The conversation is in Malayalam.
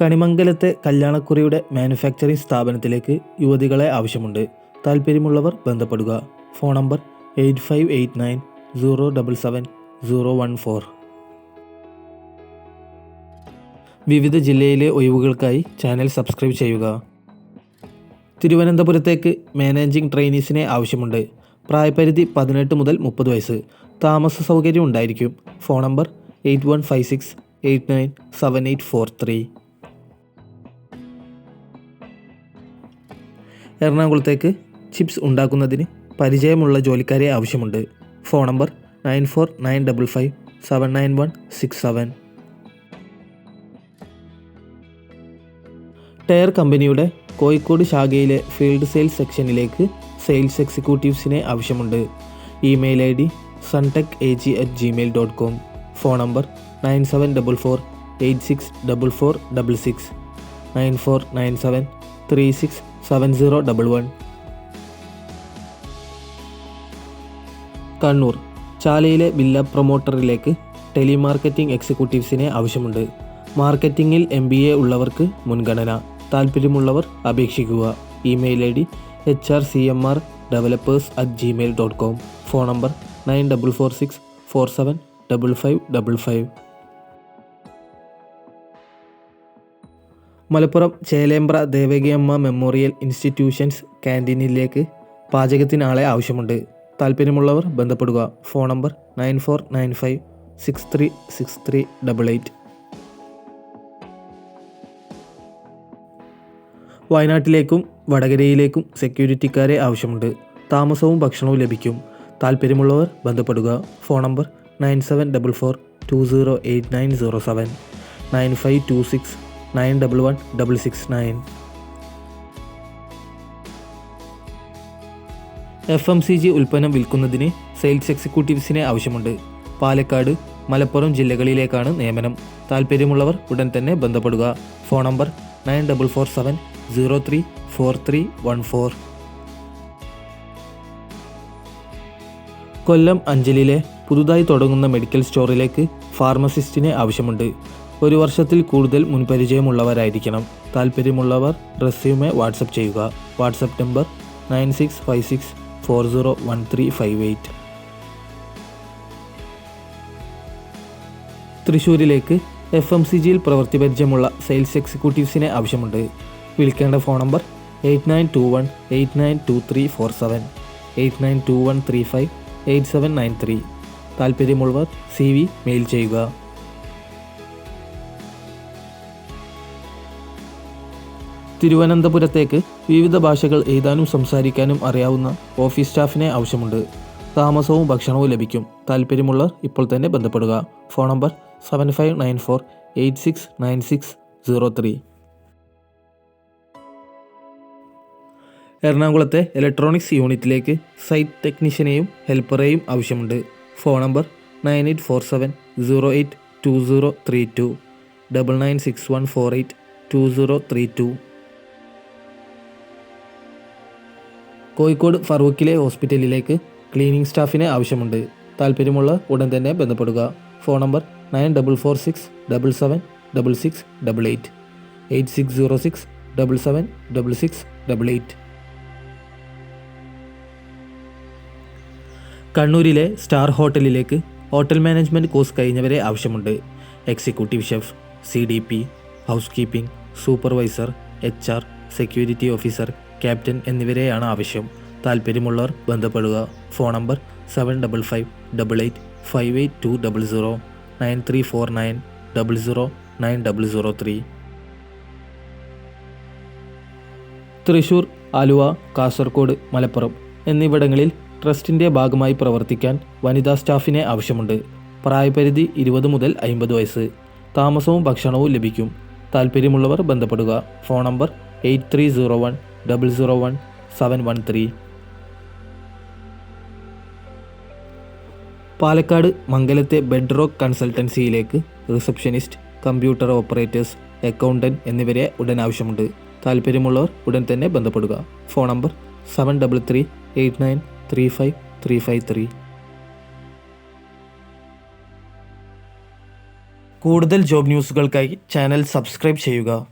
കണിമംഗലത്തെ കല്യാണക്കുറിയുടെ മാനുഫാക്ചറിംഗ് സ്ഥാപനത്തിലേക്ക് യുവതികളെ ആവശ്യമുണ്ട്. താല്പര്യമുള്ളവർ ബന്ധപ്പെടുക. Phone number eight five eight nine zero double seven zero one four. വിവിധ ജില്ലയിലെ ഒഴിവുകൾക്കായി ചാനൽ സബ്സ്ക്രൈബ് ചെയ്യുക. തിരുവനന്തപുരത്തേക്ക് മാനേജിംഗ് ട്രെയിനീസിനെ ആവശ്യമുണ്ട്. പ്രായപരിധി പതിനെട്ട് മുതൽ മുപ്പത് വയസ്സ്. താമസ സൗകര്യം ഉണ്ടായിരിക്കും. Phone number eight one five six eight nine seven eight four three. എറണാകുളത്തേക്ക് ചിപ്സ് ഉണ്ടാക്കുന്നതിന് പരിചയമുള്ള ജോലിക്കാരെ ആവശ്യമുണ്ട്. Phone number nine four nine double five seven nine one six seven. Tyre കമ്പനിയുടെ കോഴിക്കോട് ശാഖയിലെ ഫീൽഡ് സെയിൽസ് സെക്ഷനിലേക്ക് സെയിൽസ് എക്സിക്യൂട്ടീവ്സിനെ ആവശ്യമുണ്ട്. Email I D Suntech A G at Gmail dot com phone number nine seven double four eight six double four double six. Nine four nine seven three six seven zero double one. Kannur ചാലയിലെ villa പ്രൊമോട്ടറിലേക്ക് ടെലിമാർക്കറ്റിംഗ് എക്സിക്യൂട്ടീവ്സിനെ ആവശ്യമുണ്ട്. മാർക്കറ്റിംഗിൽ എം ബി എ ഉള്ളവർക്ക് മുൻഗണന. താല്പര്യമുള്ളവർ അപേക്ഷിക്കുക. Email I D H R C M R developers at Gmail dot com. Phone number nine double four six four seven double five double five. Malappuram Chelembra Devakiamma memorial institutions ക്യാന്റീനിലേക്ക് പാചകത്തിന് ആളെ ആവശ്യമുണ്ട്. താല്പര്യമുള്ളവർ ബന്ധപ്പെടുക. Phone number nine four nine five six three six three double eight. വയനാട്ടിലേക്കും വടകരയിലേക്കും സെക്യൂരിറ്റിക്കാരെ ആവശ്യമുണ്ട്. താമസവും ഭക്ഷണവും ലഭിക്കും. താല്പര്യമുള്ളവർ ബന്ധപ്പെടുക. Phone number nine seven double four two zero eight nine zero seven. Nine five two six nine double one double six nine. F M C G ഉൽപ്പന്നം വിൽക്കുന്നതിന് സെയിൽസ് എക്സിക്യൂട്ടീവ്സിനെ ആവശ്യമുണ്ട്. പാലക്കാട് മലപ്പുറം ജില്ലകളിലേക്കാണ് നിയമനം. താൽപ്പര്യമുള്ളവർ ഉടൻ തന്നെ ബന്ധപ്പെടുക. Phone number nine double four seven zero three four three one four. Kollam അഞ്ചലിലെ പുതുതായി തുടങ്ങുന്ന മെഡിക്കൽ സ്റ്റോറിലേക്ക് ഫാർമസിസ്റ്റിനെ ആവശ്യമുണ്ട്. ഒരു വർഷത്തിൽ കൂടുതൽ മുൻപരിചയമുള്ളവരായിരിക്കണം. താല്പര്യമുള്ളവർ റെസ്യൂമെ വാട്സപ്പ് ചെയ്യുക. WhatsApp number nine six five six four zero one three five eight. തൃശ്ശൂരിലേക്ക് F M C ജിയിൽ പ്രവൃത്തി പരിചയമുള്ള സെയിൽസ് എക്സിക്യൂട്ടീവ്സിനെ ആവശ്യമുണ്ട്. വിളിക്കേണ്ട phone number eight nine two one eight nine two three four seven. Eight nine two one three five eight seven nine three. താല്പര്യമുള്ളവർ സി വി മെയിൽ ചെയ്യുക. തിരുവനന്തപുരത്തേക്ക് വിവിധ ഭാഷകൾ എഴുതാനും സംസാരിക്കാനും അറിയാവുന്ന ഓഫീസ് സ്റ്റാഫിനെ ആവശ്യമുണ്ട്. താമസവും ഭക്ഷണവും ലഭിക്കും. താല്പര്യമുള്ളവർ ഇപ്പോൾ തന്നെ ബന്ധപ്പെടുക. Phone number seven five nine four eight six nine six zero three എറണാകുളത്തെ ഇലക്ട്രോണിക്സ് യൂണിറ്റിലേക്ക് സൈറ്റ് ടെക്നീഷ്യനെയും ഹെൽപ്പറേയും ആവശ്യമുണ്ട്. Phone number nine eight four seven zero eight two zero three two double nine six one four eight two zero three two Kozhikode ഫറൂഖിലെ ഹോസ്പിറ്റലിലേക്ക് ക്ലീനിംഗ് സ്റ്റാഫിനെ ആവശ്യമുണ്ട്. താല്പര്യമുള്ള ഉടൻ തന്നെ ബന്ധപ്പെടുക. Phone number nine double four six double seven double six double eight. Eight six zero six double seven double six double eight. കണ്ണൂരിലെ സ്റ്റാർ ഹോട്ടലിലേക്ക് ഹോട്ടൽ മാനേജ്മെന്റ് കോഴ്സ് കഴിഞ്ഞവരെ ആവശ്യമുണ്ട്. Executive chef C D P house keeping supervisor H R security officer captain എന്നിവരെയാണ് ആവശ്യം. താല്പര്യമുള്ളവർ ബന്ധപ്പെടുക. Phone number seven double five double eight five eight two double zero nine three four nine double zero nine double zero three Thrissur Aluva Kasaragod Malappuram എന്നിവിടങ്ങളിൽ ട്രസ്റ്റിന്റെ ഭാഗമായി പ്രവർത്തിക്കാൻ വനിതാ സ്റ്റാഫിനെ ആവശ്യമുണ്ട്. പ്രായപരിധി ഇരുപത് മുതൽ അമ്പത് വയസ്സ്. താമസവും ഭക്ഷണവും ലഭിക്കും. താൽപ്പര്യമുള്ളവർ ബന്ധപ്പെടുക. Phone number eight double zero one seven one three Palakkad മംഗലത്തെ bedrock കൺസൾട്ടൻസിയിലേക്ക് റിസപ്ഷനിസ്റ്റ് കമ്പ്യൂട്ടർ ഓപ്പറേറ്റേഴ്സ് അക്കൗണ്ടന്റ് എന്നിവരെ ഉടൻ ആവശ്യമുണ്ട്. താല്പര്യമുള്ളവർ ഉടൻ തന്നെ ബന്ധപ്പെടുക. Phone number seven double three eight nine three five three five three കൂടുതൽ ജോബ് ന്യൂസുകൾക്കായി ചാനൽ സബ്സ്ക്രൈബ് ചെയ്യുക.